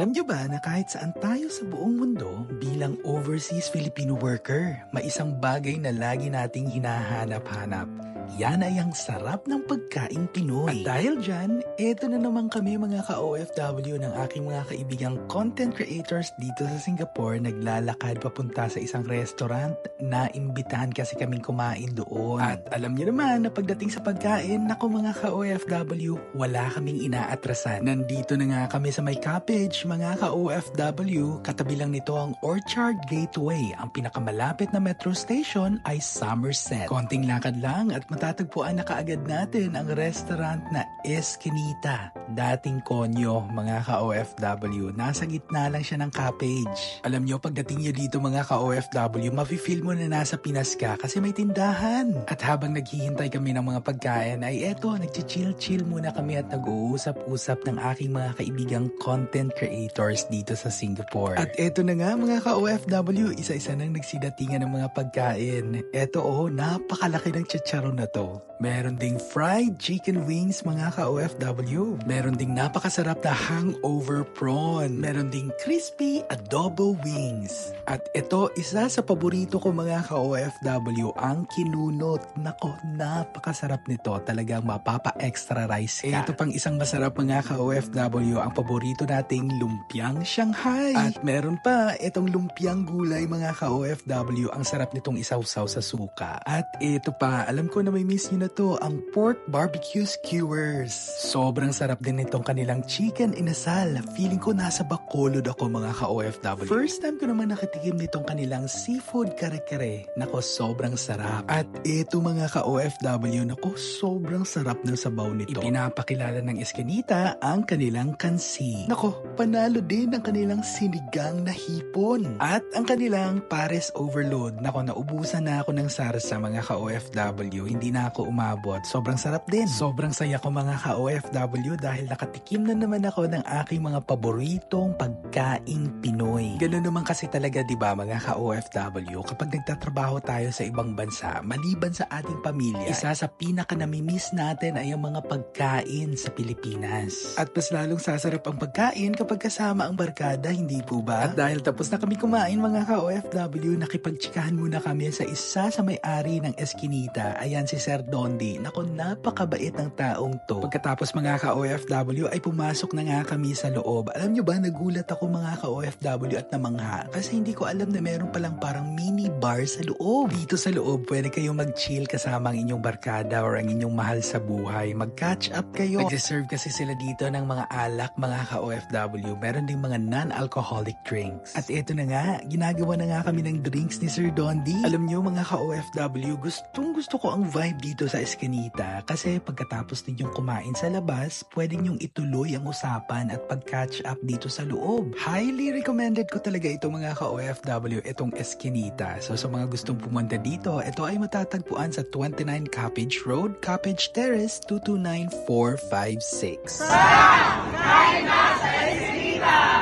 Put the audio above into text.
Alam nyo ba na kahit saan tayo sa buong mundo bilang overseas Filipino worker, may isang bagay na lagi nating hinahanap-hanap. Yan ay ang sarap ng pagkaing Pinoy. At dahil dyan, eto na naman kami mga ka-OFW ng aking mga kaibigang content creators dito sa Singapore naglalakad papunta sa isang restaurant na imbitahan kasi kaming kumain doon. At alam niyo naman na pagdating sa pagkain, naku mga ka-OFW, wala kaming inaatrasan. Nandito na nga kami sa may cottage mga ka-OFW, katabi lang nito ang Orchard Gateway. Ang pinakamalapit na metro station ay Somerset. Konting lakad lang at matatagpuan na kaagad natin ang restaurant na Eskinita. Dating konyo, mga ka-OFW. Nasa gitna lang siya ng cottage. Alam nyo, pagdating nyo dito mga ka-OFW, mafe-feel mo na nasa Pinas ka kasi may tindahan. At habang naghihintay kami ng mga pagkain, ay eto, nagchichill-chill muna kami at nag-uusap-usap ng aking mga kaibigang content creators dito sa Singapore. At eto na nga mga ka-OFW, isa-isa nang nagsidatingan ng mga pagkain. Eto oh, napakalaki ng chicharon na to. Meron ding fried chicken wings mga ka-OFW. Meron ding napakasarap na hangover prawn. Meron ding crispy adobo wings. At ito, isa sa paborito ko mga ka-OFW, ang kinunot. Nako, napakasarap nito. Talagang mapapa-extra rice ka. Ito pang isang masarap mga ka-OFW, ang paborito nating lumpiang Shanghai. At meron pa, itong lumpiang gulay mga ka-OFW. Ang sarap nitong isawsaw sa suka. At ito pa, alam ko na may miss nyo na to, ang pork barbecue skewers. Sobrang sarap din nitong kanilang chicken inasal. Feeling ko nasa Bacolod ako mga ka-OFW. First time ko naman nakatikim nitong kanilang seafood kare-kare. Nako, sobrang sarap. At ito mga ka-OFW, nako, sobrang sarap ng sabaw nito. Ipinapakilala ng Escanita ang kanilang kansi. Nako, panalo din ang kanilang sinigang na hipon. At ang kanilang pares overload. Nako, naubusan na ako ng sarsa mga ka-OFW. Hindi na ako umabot. Sobrang sarap din. Sobrang saya ko mga ka-OFW dahil nakatikim na naman ako ng aking mga paboritong pagkaing Pinoy. Ganun naman kasi talaga 'di ba mga ka-OFW kapag nagtatrabaho tayo sa ibang bansa, maliban sa ating pamilya, isa sa pinaka namimiss natin ay ang mga pagkain sa Pilipinas. At mas lalong sasarap ang pagkain kapag kasama ang barkada, hindi po ba? At dahil tapos na kami kumain mga ka-OFW, nakipagtsikahan muna kami sa isa sa may-ari ng Eskinita. Ayan si Sir Dondi. Nako, napakabait ng taong to. Pagkatapos mga ka-OFW ay pumasok na nga kami sa loob. Alam nyo ba, nagulat ako mga ka-OFW at namangha kasi hindi ko alam na meron palang parang mini bar sa loob. Dito sa loob, pwede kayong mag-chill kasama ang inyong barkada or ang inyong mahal sa buhay. Mag-catch up kayo. Nag-reserve kasi sila dito ng mga alak mga ka-OFW. Meron ding mga non-alcoholic drinks. At ito na nga, ginagawa na nga kami ng drinks ni Sir Dondi. Alam nyo mga ka-OFW, gustong gusto ko ang vibe dito sa Escanita kasi pagkatapos ninyong kumain sa labas, pwede nyong ituloy ang usapan at pag-catch up dito sa loob. Highly recommended ko talaga ito mga ka-OFW, itong Escanita. So sa mga gustong pumunta dito, ito ay matatagpuan sa 29 Cappage Road, Cappage Terrace, 229456. Kain na sa Eskinita!